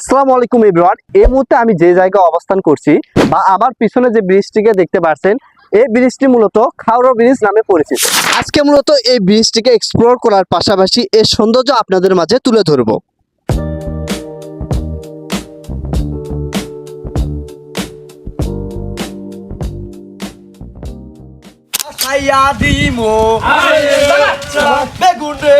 আসসালামু আলাইকুম এভরিওয়ান। এই মুহূর্তে আমি যে জায়গায় অবস্থান করছি বা আমার পিছনে যে ব্রিজটিকে দেখতে পাচ্ছেন এই ব্রিজটি মূলত খাওড়া ব্রিজ নামে পরিচিত। আজকে মূলত এই ব্রিজটিকে এক্সপ্লোর করার পাশাপাশি এর সৌন্দর্য আপনাদের মাঝে তুলে ধরবো। খাইয়া দিমো। বেগুনে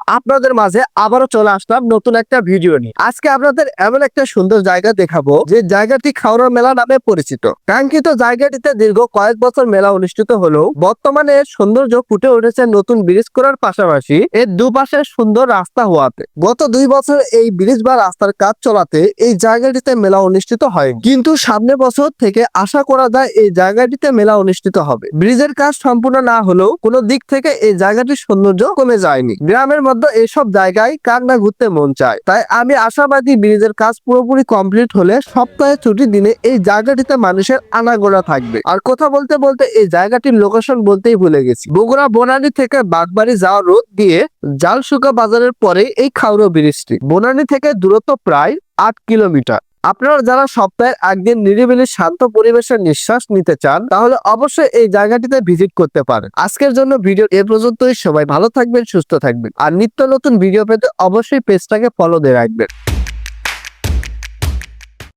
আপনাদের মাঝে আবারও চলে আসলাম নতুন একটা ভিডিও নিয়ে। আজকে আপনাদের এমন একটা সুন্দর জায়গা দেখাবো, যে জায়গাটি খাওড়া মেলা নামে পরিচিত। কাঙ্ক্ষিত জায়গাটিতে দীর্ঘ কয়েক বছর মেলা অনুষ্ঠিত হলেও বর্তমানে সৌন্দর্য ফুটে উঠেছে নতুন ব্রিজ করার পাশাপাশি এর দুপাশে সুন্দর রাস্তা হওয়াতে। গত দুই বছর এই ব্রিজ বা রাস্তার কাজ চলাতে এই জায়গাটিতে মেলা অনুষ্ঠিত হয় কিন্তু সামনে বছর থেকে আশা করা যায় এই জায়গাটিতে মেলা অনুষ্ঠিত হবে। ব্রিজের কাজ সম্পূর্ণ না হলেও কোনো দিক থেকে এই জায়গাটির সৌন্দর্য কমে যায়নি। গ্রামের মধ্যে এইসব জায়গায় কার না ঘুরতে মন চায়। তাই আমি আশাবাদী ব্রিজের কাজ পুরোপুরি কমপ্লিট হলে সপ্তাহে ছুটির দিনে এই জায়গাটিতে মানুষের আনাগোনা থাকবে। আর কথা বলতে বলতে এই জায়গাটির লোকেশন বলতেই ভুলে গেছি। বগুড়া বনানী থেকে বাগবাড়ি যাওয়ার রোদ দিয়ে জালসুকা বাজারের পরে এই খাউরো ব্রিজটি বনানি থেকে দূরত্ব প্রায় আট কিলোমিটার। আপনারা যারা সপ্তাহের একদিন নিরিবিলি শান্ত পরিবেশের নিঃশ্বাস নিতে চান, তাহলে অবশ্যই এই জায়গাটিতে ভিজিট করতে পারেন। আজকের জন্য ভিডিও এ পর্যন্তই। সবাই ভালো থাকবেন, সুস্থ থাকবেন। আর নিত্য নতুন ভিডিও পেতে অবশ্যই পেজটাকে ফলো দিয়ে রাখবেন।